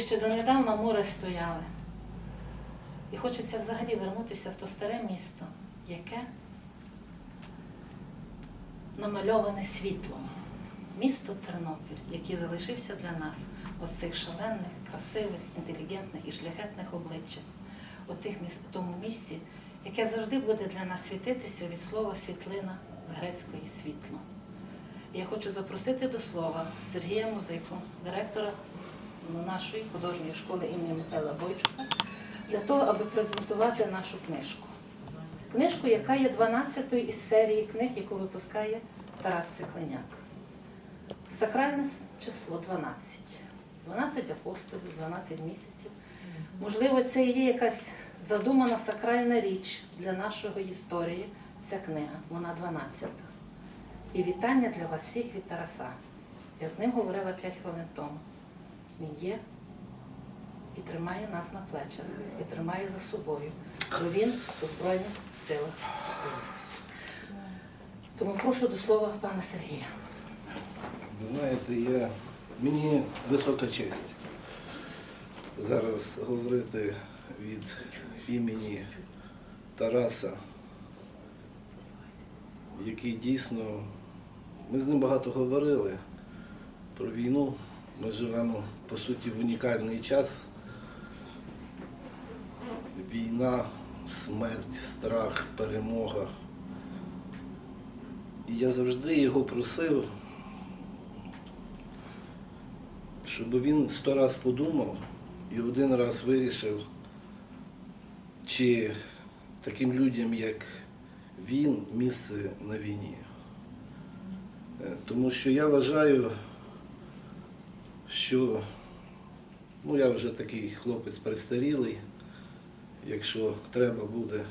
Ще донедавна море стояли. І хочеться взагалі вернутися в то старе місто, яке намальоване світлом. Місто Тернопіль, який залишився для нас оцих шалених, красивих, інтелігентних і шляхетних обличчя, у тому місці, яке завжди буде для нас світитися від слова світлина з грецької світло. Я хочу запросити до слова Сергія Музику, директора нашої художньої школи імені Михайла Бойчука, для того, аби презентувати нашу книжку. Книжку, яка є 12-ю із серії книг, яку випускає Тарас Цикленяк. Сакральне число 12. 12 апостолів, 12 місяців. Можливо, це і є якась задумана сакральна річ для нашої історії. Ця книга, вона 12. І вітання для вас всіх від Тараса. Я з ним говорила 5 хвилин тому. Він є і тримає нас на плечах, і тримає за собою, бо він у Збройних силах. України. Тому прошу до слова пана Сергія. Ви знаєте, я, мені висока честь зараз говорити від імені Тараса, який дійсно, ми з ним багато говорили про війну. Ми живемо, по суті, в унікальний час. Війна, смерть, страх, перемога. І я завжди його просив, щоб він сто раз подумав і один раз вирішив, чи таким людям, як він, місце на війні. Е, Тому що я вважаю, що ну, я вже такий хлопець перестарілий, якщо треба буде,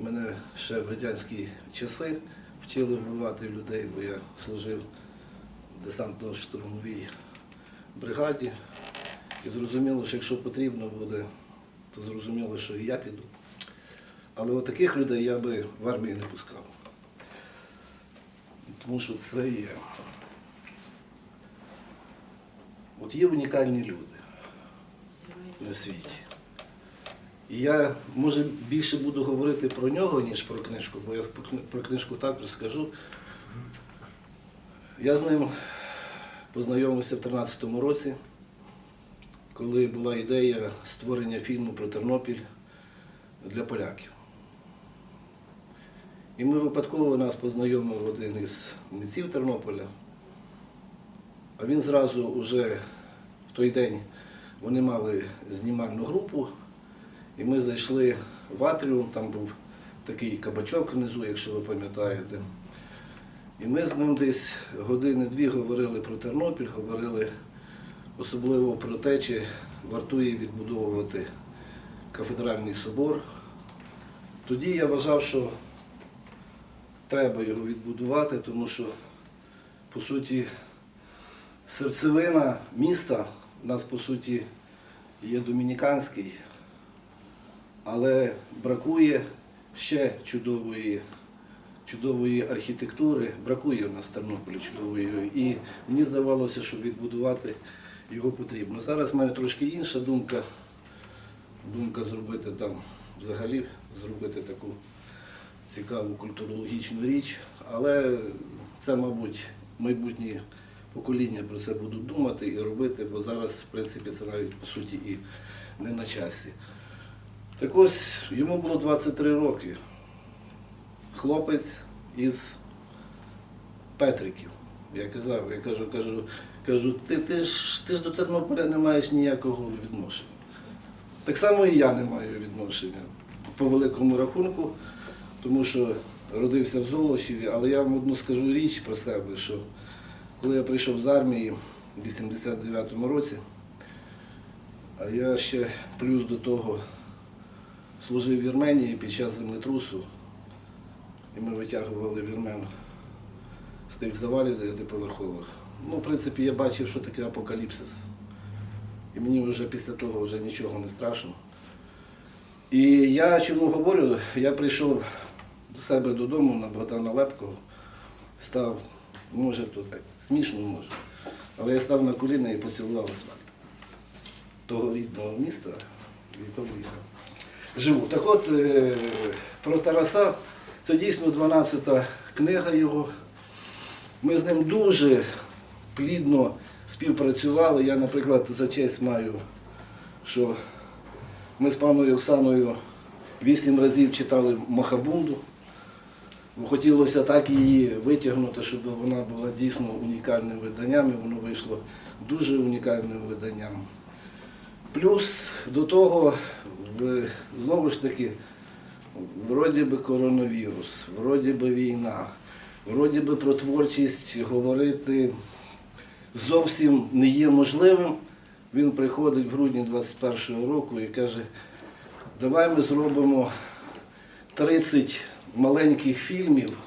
мене ще в радянські часи вчили вбивати людей, бо я служив в десантно-штурмовій бригаді. І зрозуміло, що якщо потрібно буде, то зрозуміло, що і я піду. Але от таких людей я би в армію не пускав. Тому що це є. От є унікальні люди на світі. І я, може, більше буду говорити про нього, ніж про книжку, бо я про книжку також скажу. Я з ним познайомився в 2013 році, коли була ідея створення фільму про Тернопіль для поляків. І ми випадково нас познайомив один із митців Тернополя. А він зразу уже в той день вони мали знімальну групу, і ми зайшли в атріум, там був такий кабачок внизу, якщо ви пам'ятаєте. І ми з ним десь години-дві говорили про Тернопіль, говорили особливо про те, чи вартує відбудовувати кафедральний собор. Тоді я вважав, що треба його відбудувати, тому що, по суті, серцевина міста у нас, по суті, є домініканський, але бракує ще чудової, чудової архітектури, бракує в нас Тернополі чудової. І мені здавалося, що відбудувати його потрібно. Зараз в мене трошки інша думка. Думка зробити там взагалі зробити таку цікаву культурологічну річ, але це, мабуть, майбутні покоління про це будуть думати і робити, бо зараз, в принципі, це навіть по суті і не на часі. Так ось йому було 23 роки. Хлопець із Петриків. Я казав, я кажу, кажу, кажу, ти, ти, ж, ти ж до Тернополя не маєш ніякого відношення. Так само і я не маю відношення по великому рахунку, тому що родився в Золочеві, але я вам одну скажу річ про себе, що коли я прийшов з армії в 89-му році, а я ще плюс до того служив в Вірменії під час землетрусу, і ми витягували вірмен з тих завалів дев'ятиповерхових. Ну, в принципі, я бачив, що таке апокаліпсис. І мені вже після того вже нічого не страшно. І я чому говорю, я прийшов до себе додому на Богдана Лепкого, став, може то так, смішно може, але я став на коліна і поцілував асфальт. того рідного міста, в якому я живу. Так от, е, про Тараса, це дійсно 12-та книга його. Ми з ним дуже плідно співпрацювали. Я, наприклад, за честь маю, що ми з паною Оксаною вісім разів читали Махабунду. Хотілося так її витягнути, щоб вона була дійсно унікальним виданням, і воно вийшло дуже унікальним виданням. Плюс до того, знову ж таки, вроді би коронавірус, вроді би війна, вроді би про творчість говорити зовсім не є можливим. Він приходить в грудні 21-го року і каже, давай ми зробимо 30 маленьких фільмів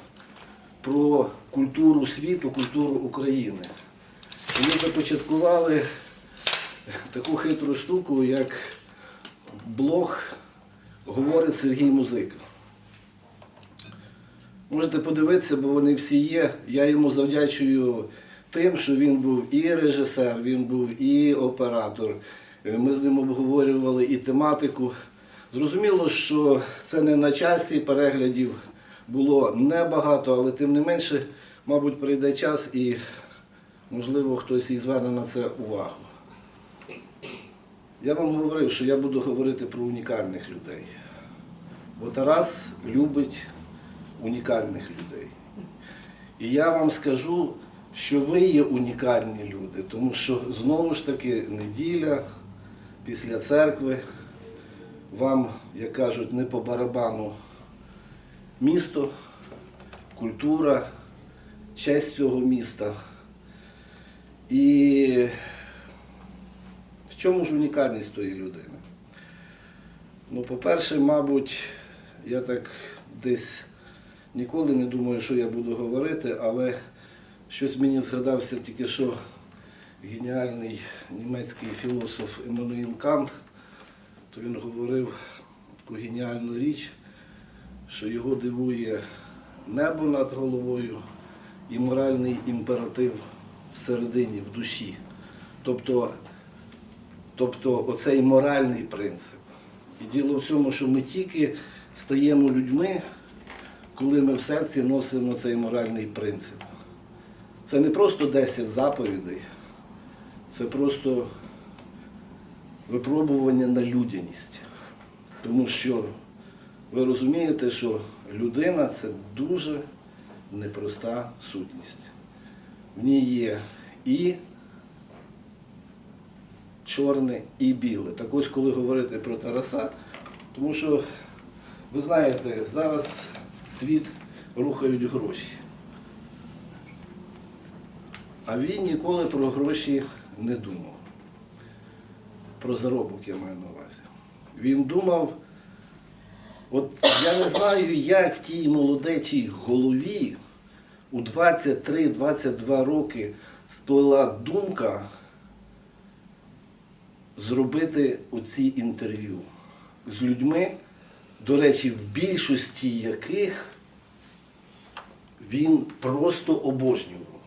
про культуру світу, культуру України. Ми започаткували таку хитру штуку, як блог говорить Сергій Музика. Можете подивитися, бо вони всі є. Я йому завдячую тим, що він був і режисер, він був і оператор. Ми з ним обговорювали і тематику. Зрозуміло, що це не на часі переглядів було небагато, але тим не менше, мабуть, прийде час і, можливо, хтось і зверне на це увагу. Я вам говорив, що я буду говорити про унікальних людей. Бо Тарас любить унікальних людей. І я вам скажу, що ви є унікальні люди, тому що знову ж таки неділя після церкви, вам, як кажуть, не по барабану місто, культура, честь цього міста. І в чому ж унікальність тої людини? Ну, по-перше, мабуть, я так десь ніколи не думаю, що я буду говорити, але щось мені згадався тільки що геніальний німецький філософ Еммануїл Кант, то він говорив таку геніальну річ, що його дивує небо над головою і моральний імператив всередині, в душі. Тобто, тобто оцей моральний принцип. І діло в цьому, що ми тільки стаємо людьми, коли ми в серці носимо цей моральний принцип. Це не просто 10 заповідей, це просто випробування на людяність. Тому що ви розумієте, що людина це дуже непроста сутність. В ній є і чорне, і біле. Так ось, коли говорити про Тараса, тому що, ви знаєте, зараз світ рухають гроші. А він ніколи про гроші не думав. Про заробок я маю на увазі. Він думав, от я не знаю, як в тій молодечій голові у 23-22 роки сплила думка зробити оці інтерв'ю з людьми, до речі, в більшості яких він просто обожнював,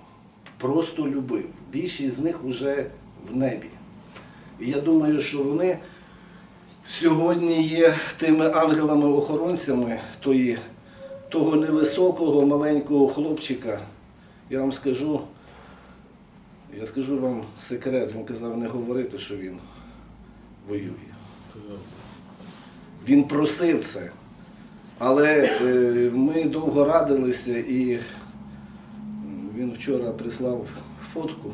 просто любив. Більшість з них вже в небі. І я думаю, що вони сьогодні є тими ангелами-охоронцями тої, того невисокого маленького хлопчика. Я вам скажу, я скажу вам секрет, він казав не говорити, що він воює. Він просив це. Але е, ми довго радилися і він вчора прислав фотку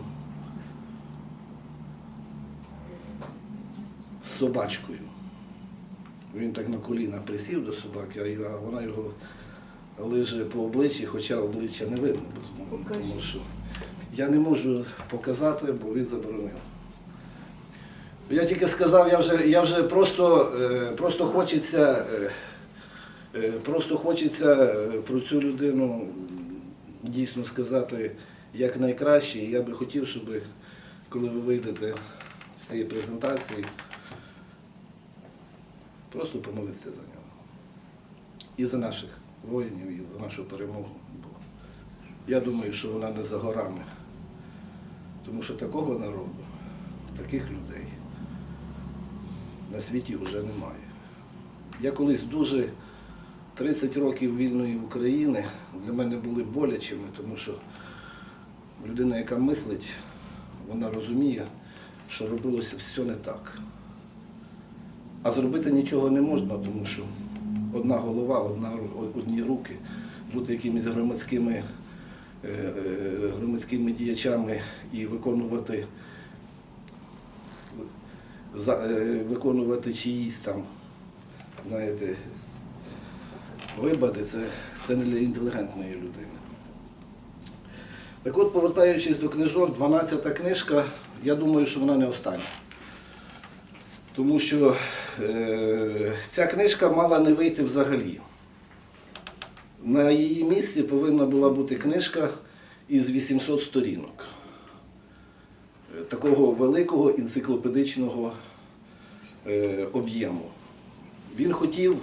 собачкою. Він так на коліна присів до собаки, а вона його лиже по обличчі, хоча обличчя не видно, безумовно, тому що я не можу показати, бо він заборонив. Я тільки сказав, я вже, я вже просто, е, просто хочеться, е, е, просто хочеться про цю людину дійсно сказати як найкраще. І я би хотів, щоб коли ви вийдете з цієї презентації, просто помолитися за нього. І за наших воїнів, і за нашу перемогу. Бо я думаю, що вона не за горами. Тому що такого народу, таких людей на світі вже немає. Я колись дуже 30 років вільної України для мене були болячими, тому що людина, яка мислить, вона розуміє, що робилося все не так. А зробити нічого не можна, тому що одна голова, одна, одні руки, бути якимись громадськими, е, е, громадськими діячами і виконувати, е, виконувати чиїсь там, знаєте, вибади, це, це не для інтелігентної людини. Так от, повертаючись до книжок, 12-та книжка, я думаю, що вона не остання. Тому що е, ця книжка мала не вийти взагалі. На її місці повинна була бути книжка із 800 сторінок. Е, Такого великого енциклопедичного е, об'єму. Він хотів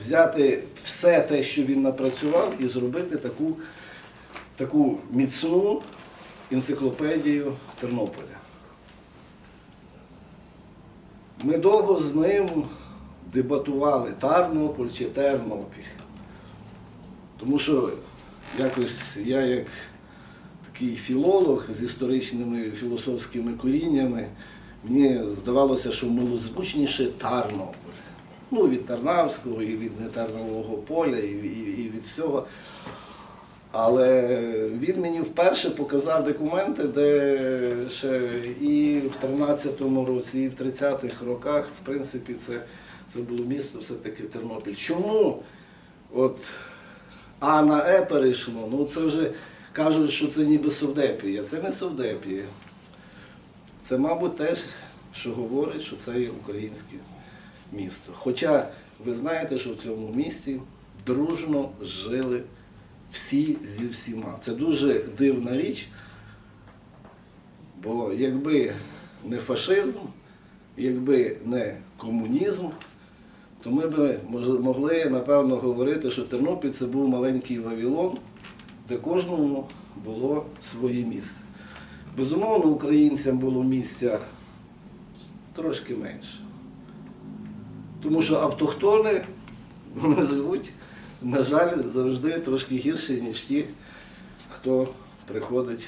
взяти все те, що він напрацював, і зробити таку, таку міцну енциклопедію Тернополя. Ми довго з ним дебатували Тарнополь чи Тернопіль. Тому що якось я як такий філолог з історичними філософськими коріннями, мені здавалося, що милозвучніше Тарнополь. Ну, від Тарнавського, і від нетарнового поля, і, і, і від всього. Але він мені вперше показав документи, де ще і в 13-му році, і в 30-х роках, в принципі, це, це було місто все-таки Тернопіль. Чому от А на Е перейшло? Ну це вже кажуть, що це ніби Совдепія. Це не Совдепія. Це, мабуть, теж, що говорить, що це є українське місто. Хоча ви знаєте, що в цьому місті дружно жили всі зі всіма. Це дуже дивна річ, бо якби не фашизм, якби не комунізм, то ми б могли, напевно, говорити, що Тернопіль це був маленький Вавилон, де кожному було своє місце. Безумовно, українцям було місця трошки менше. Тому що автохтони вони живуть, на жаль, завжди трошки гірше, ніж ті, хто приходить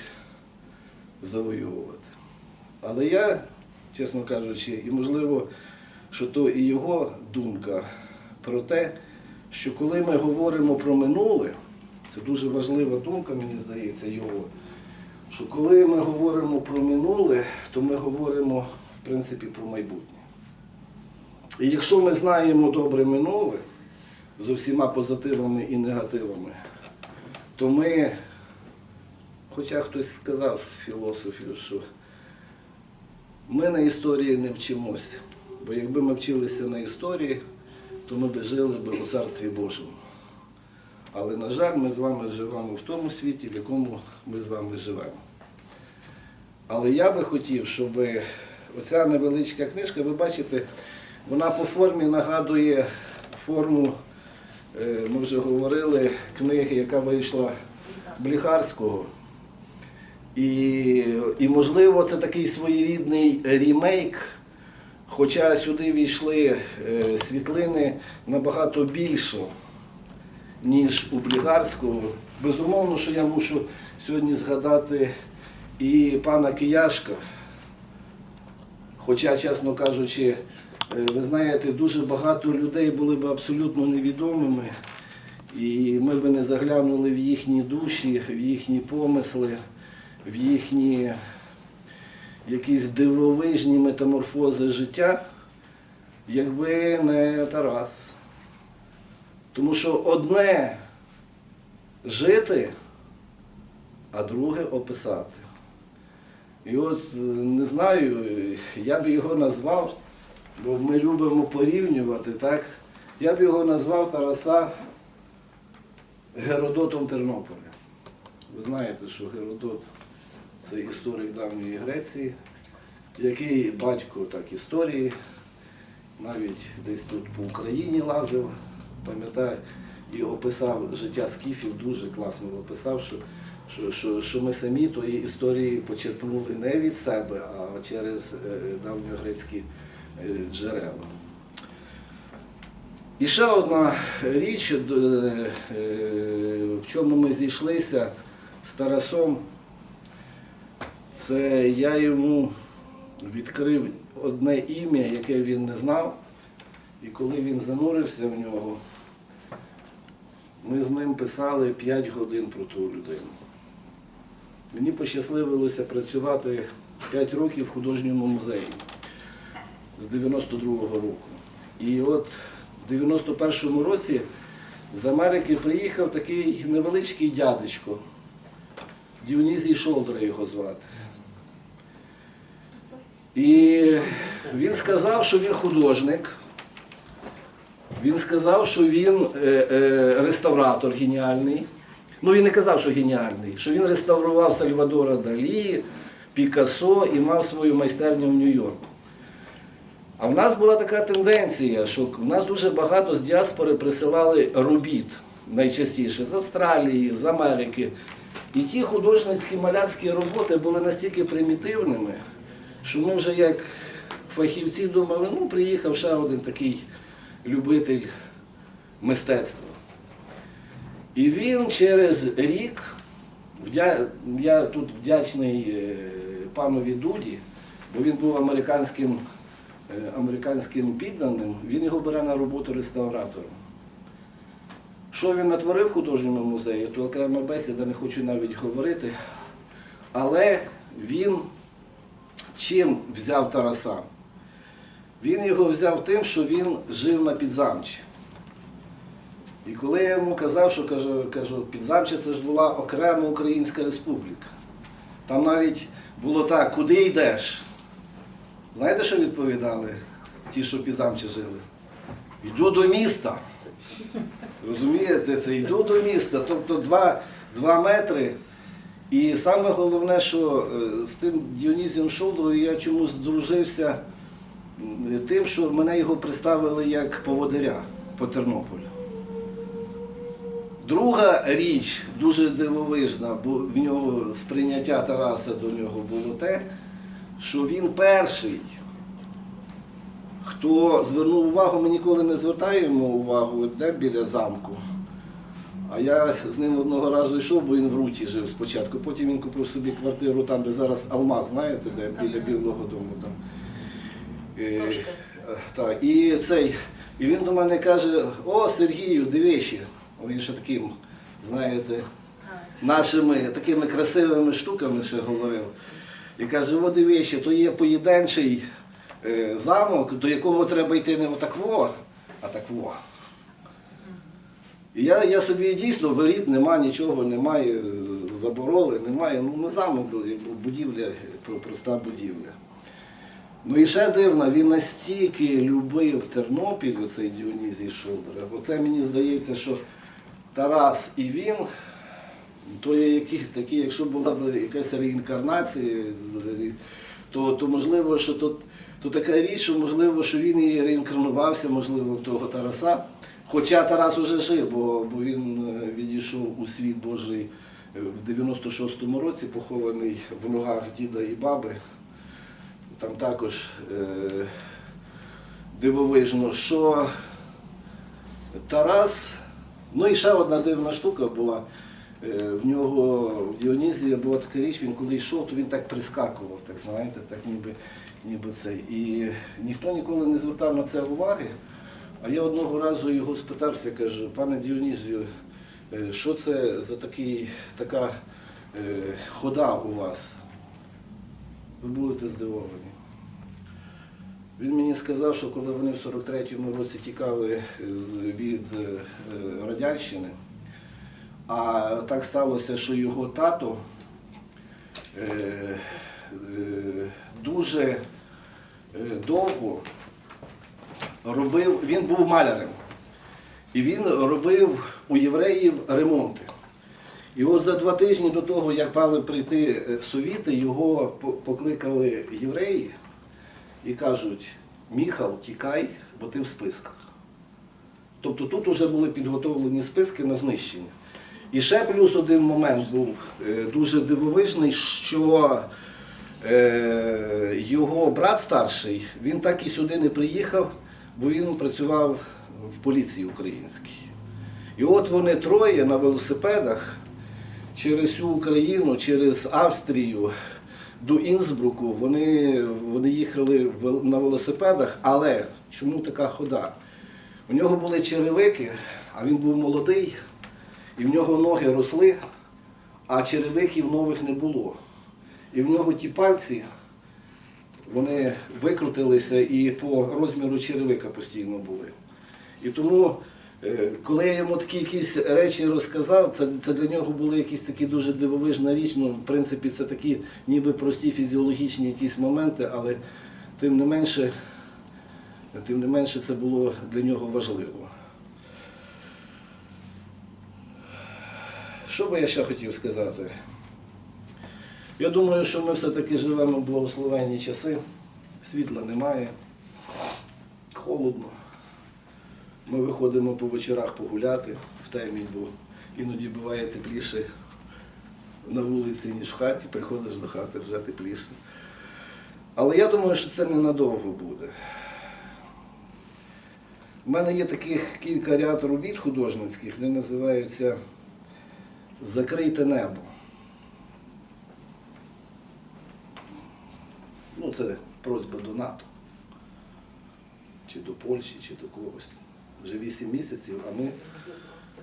завоювати. Але я, чесно кажучи, і можливо, що то і його думка про те, що коли ми говоримо про минуле, це дуже важлива думка, мені здається, його, що коли ми говоримо про минуле, то ми говоримо, в принципі, про майбутнє. І якщо ми знаємо добре минуле з усіма позитивами і негативами, то ми, хоча хтось сказав з філософів, що ми на історії не вчимося. Бо якби ми вчилися на історії, то ми б жили б у Царстві Божому. Але, на жаль, ми з вами живемо в тому світі, в якому ми з вами живемо. Але я би хотів, щоб оця невеличка книжка, ви бачите, вона по формі нагадує форму, ми вже говорили, книги, яка вийшла Бліхарського. І, і можливо, це такий своєрідний рімейк, хоча сюди війшли е, світлини набагато більше, ніж у Блігарського. Безумовно, що я мушу сьогодні згадати і пана Кияшка. Хоча, чесно кажучи, е, ви знаєте, дуже багато людей були б абсолютно невідомими, і ми б не заглянули в їхні душі, в їхні помисли, в їхні якісь дивовижні метаморфози життя, якби не Тарас. Тому що одне жити, а друге описати. І от е, не знаю, я б його назвав, бо ми любимо порівнювати, так? Я б його назвав Тараса Геродотом Тернополя. Ви знаєте, що Геродот це історик давньої Греції, який батько так історії, навіть десь тут по Україні лазив, пам'ятаю, і описав життя скіфів, дуже класно описав, що, що, що, що ми самі тої історії почерпнули не від себе, а через е, давньогрецькі е, джерела. І ще одна річ, е, е, в чому ми зійшлися з Тарасом, це я йому відкрив одне ім'я, яке він не знав. І коли він занурився в нього, ми з ним писали 5 годин про ту людину. Мені пощасливилося працювати 5 років в художньому музеї з 92-го року. І от в 91-му році з Америки приїхав такий невеличкий дядечко. Діонізій Шолдра його звати. І він сказав, що він художник. Він сказав, що він е, е, реставратор геніальний. Ну він не казав, що геніальний, що він реставрував Сальвадора Далі, Пікассо і мав свою майстерню в Нью-Йорку. А в нас була така тенденція, що в нас дуже багато з діаспори присилали робіт, найчастіше з Австралії, з Америки. І ті художницькі маляцькі роботи були настільки примітивними, що ми вже як фахівці думали, ну приїхав ще один такий любитель мистецтва. І він через рік, я тут вдячний е, панові Дуді, бо він був американським, американським підданим, він його бере на роботу реставратором. Що він натворив в художньому музеї, то окрема бесіда, не хочу навіть говорити. Але він чим взяв Тараса? Він його взяв тим, що він жив на підзамчі. І коли я йому казав, що кажу, кажу, підзамче це ж була окрема Українська республіка. Там навіть було так, куди йдеш? Знаєте, що відповідали ті, що підзамче жили? Йду до міста. Розумієте, це йду до міста, тобто два, два метри. І саме головне, що е, з тим Діонізієм Шолдрою я чомусь здружився тим, що мене його представили як поводиря по Тернополю. Друга річ дуже дивовижна, бо в нього сприйняття Тараса до нього було те, що він перший, хто звернув увагу, ми ніколи не звертаємо увагу, де біля замку. А я з ним одного разу йшов, бо він в Руті жив спочатку. Потім він купив собі квартиру там, де зараз Алмаз, знаєте, де біля Білого дому. Там. Е, так, і, цей, і він до мене каже: о, Сергію, дивишся. Він ще таким, знаєте, нашими такими красивими штуками ще говорив. І каже, о, дивишся, то є поєдинчий е, замок, до якого треба йти не отакво, а такво. І я, я собі дійсно воріт нема, нічого немає, забороли, немає. Ну, не замок, бу- будівля, проста будівля. Ну і ще дивно, він настільки любив Тернопіль, оцей Діонізій Шолдера, бо це мені здається, що Тарас і він, то є якісь такі, якщо була б якась реінкарнація, то, то можливо, що то, то така річ, що можливо, що він і реінкарнувався, можливо, в того Тараса. Хоча Тарас уже жив, бо, бо він е, відійшов у світ Божий е, в 96-му році, похований в ногах діда і баби. Там також е, дивовижно, що Тарас, ну і ще одна дивна штука була. Е, В нього в Діонізія була така річ, він коли йшов, то він так прискакував, так знаєте, так ніби, ніби цей. І ніхто ніколи не звертав на це уваги. А я одного разу його спитався, кажу, пане Діонізію, е, що це за такий, така е, хода у вас? Ви будете здивовані. Він мені сказав, що коли вони в 43-му році тікали від е, Радянщини, а так сталося, що його тато е, е, дуже е, довго робив, він був малярем. І він робив у євреїв ремонти. І от за два тижні до того, як мали прийти совіти, його покликали євреї і кажуть, Міхал, тікай, бо ти в списках. Тобто тут вже були підготовлені списки на знищення. І ще плюс один момент був е, дуже дивовижний, що Е, його брат старший, він так і сюди не приїхав, бо він працював в поліції українській. І от вони троє на велосипедах через всю Україну, через Австрію до Інсбруку. Вони, вони їхали на велосипедах, але чому така хода? У нього були черевики, а він був молодий, і в нього ноги росли, а черевиків нових не було. І в нього ті пальці, вони викрутилися і по розміру черевика постійно були. І тому, е, коли я йому такі якісь речі розказав, це, це для нього були якісь такі дуже дивовижна річ. Ну, в принципі, це такі ніби прості фізіологічні якісь моменти, але тим не менше, тим не менше це було для нього важливо. Що би я ще хотів сказати? Я думаю, що ми все-таки живемо в благословенні часи, світла немає, холодно. Ми виходимо по вечорах погуляти в темі, бо іноді буває тепліше на вулиці, ніж в хаті, приходиш до хати вже тепліше. Але я думаю, що це ненадовго буде. У мене є таких кілька ряд робіт художницьких, вони називаються Закрийте небо. Ну, це просьба до НАТО. Чи до Польщі, чи до когось. Вже 8 місяців, а ми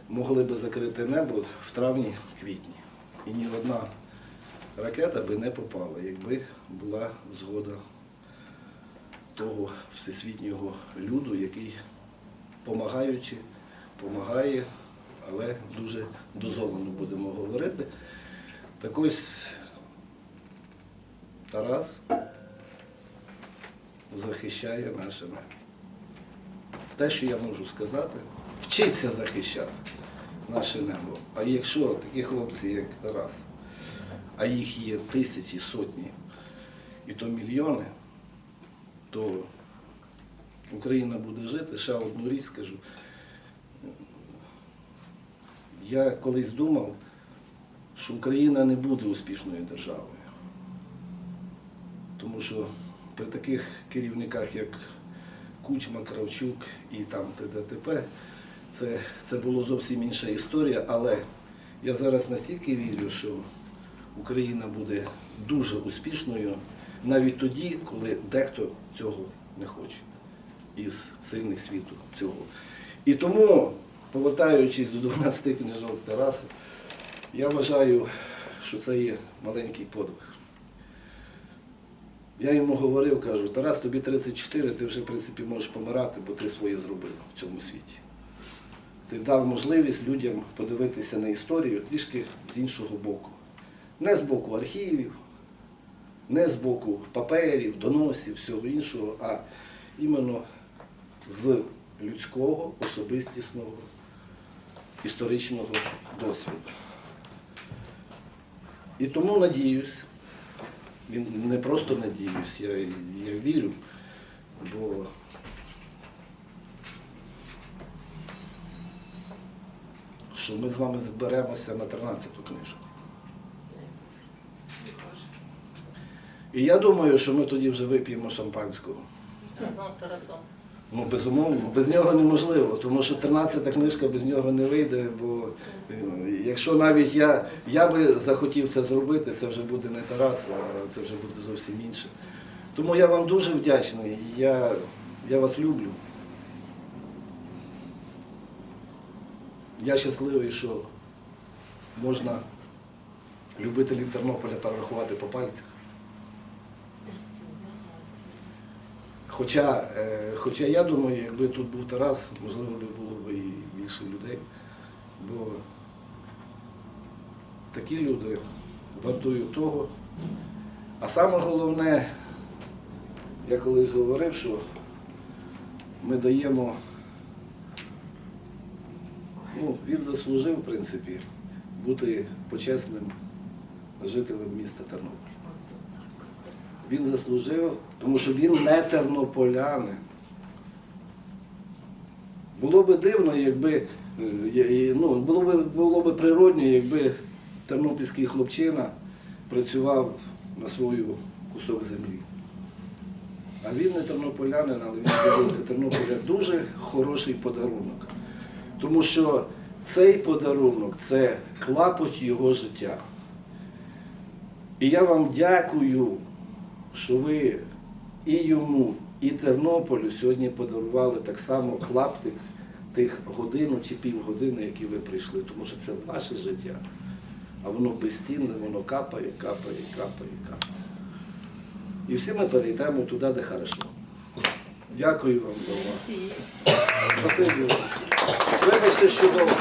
могли би закрити небо в травні-квітні. І ні одна ракета би не попала, якби була згода того всесвітнього люду, який, помагаючи, помагає, але дуже дозовано будемо говорити. Так ось Тарас захищає наше небо. Те, що я можу сказати, вчиться захищати наше небо. А якщо такі хлопці, як Тарас, а їх є тисячі, сотні, і то мільйони, то Україна буде жити. Ще одну річ скажу. Я колись думав, що Україна не буде успішною державою. Тому що при таких керівниках, як Кучма, Кравчук і там ТДТП, це, це була зовсім інша історія, але я зараз настільки вірю, що Україна буде дуже успішною навіть тоді, коли дехто цього не хоче із сильних світу цього. І тому, повертаючись до 12 книжок Тараса, я вважаю, що це є маленький подвиг. Я йому говорив, кажу, Тарас, тобі 34, ти вже в принципі можеш помирати, бо ти своє зробив в цьому світі. Ти дав можливість людям подивитися на історію трішки з іншого боку. Не з боку архівів, не з боку паперів, доносів, всього іншого, а іменно з людського, особистісного, історичного досвіду. І тому надіюсь, не просто надіюсь, я, я вірю, бо що ми з вами зберемося на 13-ту книжку. І я думаю, що ми тоді вже вип'ємо шампанського. Разом з Тарасом. Ну, безумовно, без нього неможливо, тому що 13-та книжка без нього не вийде, бо е, якщо навіть я, я би захотів це зробити, це вже буде не Тарас, а це вже буде зовсім інше. Тому я вам дуже вдячний, я, я вас люблю. Я щасливий, що можна любителів Тернополя перерахувати по пальцях. Хоча, е, хоча я думаю, якби тут був Тарас, можливо, було б і більше людей. Бо такі люди вартують того. А саме головне, я колись говорив, що ми даємо, ну, він заслужив, в принципі, бути почесним жителем міста Тернопіль. Він заслужив, тому що він не тернополянин. Було би дивно, якби е, ну, було би було би природньо, якби тернопільський хлопчина працював на свою кусок землі. А він не тернополянин, але він зробив для Тернополя дуже хороший подарунок. Тому що цей подарунок це клапоть його життя. І я вам дякую, що ви і йому, і Тернополю сьогодні подарували так само клаптик тих годину чи півгодини, які ви прийшли, тому що це ваше життя. А воно безцінне, воно капає, капає, капає, капає. І всі ми перейдемо туди, де хорошо. Дякую вам за увагу. Спасибі. Вибачте, що довго.